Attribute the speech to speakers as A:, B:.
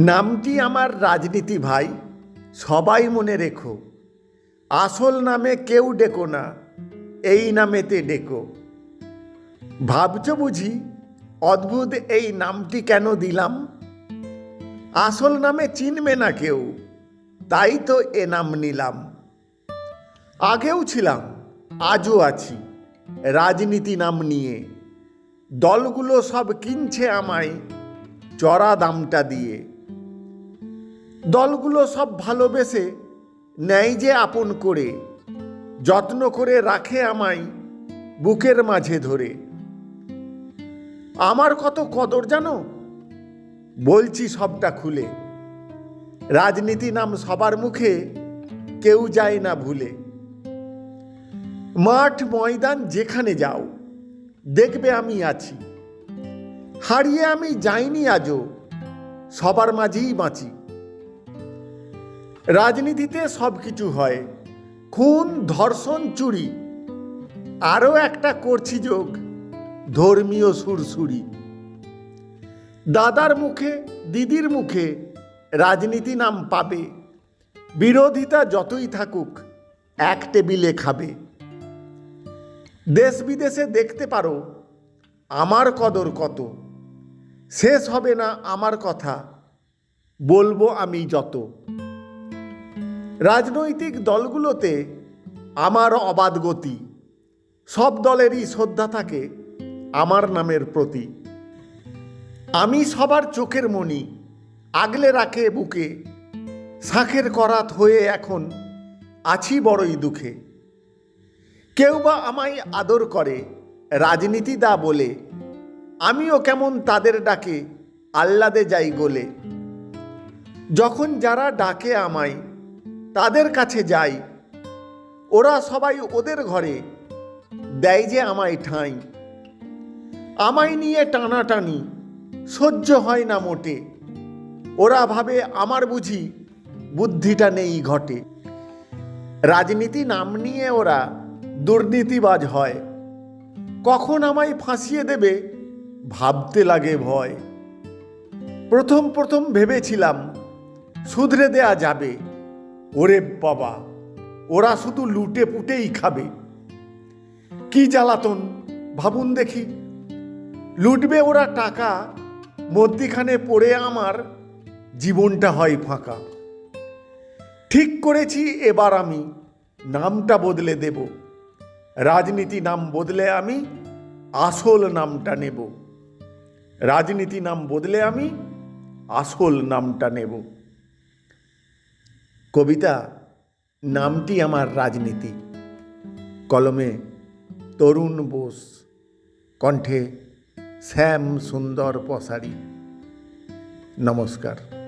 A: নামটি আমার রাজনীতি ভাই, সবাই মনে রেখো। আসল নামে কেউ ডেকো না, এই নামেতে ডেকো। ভাবছ বুঝি অদ্ভুত এই নামটি কেন দিলাম? আসল নামে চিনবে না কেউ, তাই তো এ নাম নিলাম। আগেও ছিলাম, আজও আছি, রাজনীতি নাম নিয়ে। দলগুলো সব কিনছে আমায়, চড়া দামটা দিয়ে। দলগুলো সব ভালোবেসে নেয় যে আপন করে, যত্ন করে রাখে আমায় বুকের মাঝে ধরে। আমার কত কদর জানো? বলছি সবটা খুলে। রাজনীতি নাম সবার মুখে কেউ যায় না ভুলে। মাঠ, ময়দান, যেখানে যাও, দেখবে আমি আছি। হারিয়ে আমি যাইনি আজও, সবার মাঝেই বাঁচি। রাজনীতিতে সব কিছু হয়। খুন, ধর্ষণ, চুরি। আরও একটা করছি যোগ, ধর্মীয় সুরসুরি। দাদার মুখে, দিদির মুখে রাজনীতি নাম পাবে। বিরোধিতা যতই থাকুক, এক টেবিলে খাবে। দেশ বিদেশে দেখতে পারো, আমার কদর কত। শেষ হবে না আমার কথা, বলব আমি যত। রাজনৈতিক দলগুলোতে আমার অবাধ গতি। সব দলেরই শ্রদ্ধা থাকে আমার নামের প্রতি। আমি সবার চোখের মণি, আগলে রাখে বুকে, শাঁখের করাত হয়ে এখন আছি বড়ই দুঃখে। কেউ বা আমায় আদর করে, রাজনীতি দা বলে, আমিও কেমন তাদের ডাকে, আহ্লাদে যাই গোলে। যখন যারা ডাকে আমায় তাদের কাছে যাই। ওরা সবাই ওদের ঘরে দেয় যে আমায় ঠাঁই। আমায় নিয়ে টানাটানি, সহ্য হয় না মোটে। ওরা ভাবে আমার বুঝি বুদ্ধিটা নেই ঘটে। রাজনীতি নাম নিয়ে ওরা দুর্নীতিবাজ হয়। কখন আমায় ফাঁসিয়ে দেবে ভাবতে লাগে ভয়। প্রথম প্রথম ভেবেছিলাম শুধরে দেয়া যাবে। ওরে বাবা, ওরা শুধু লুটে পুটেই খাবে। কি জ্বালাতন, ভাবুন দেখি। লুটবে ওরা টাকা, মধ্যিখানে পড়ে আমার জীবনটা হয় ফাঁকা। ঠিক করেছি এবার আমি, নামটা বদলে দেব। রাজনীতি নাম বদলে আমি, আসল নামটা নেব। রাজনীতি নাম বদলে আমি, আসল নামটা নেব। কবিতা নামটি আমার রাজনীতি। কলমে তরুণ বোস কণ্ঠে শ্যাম সুন্দর পসারি। নমস্কার।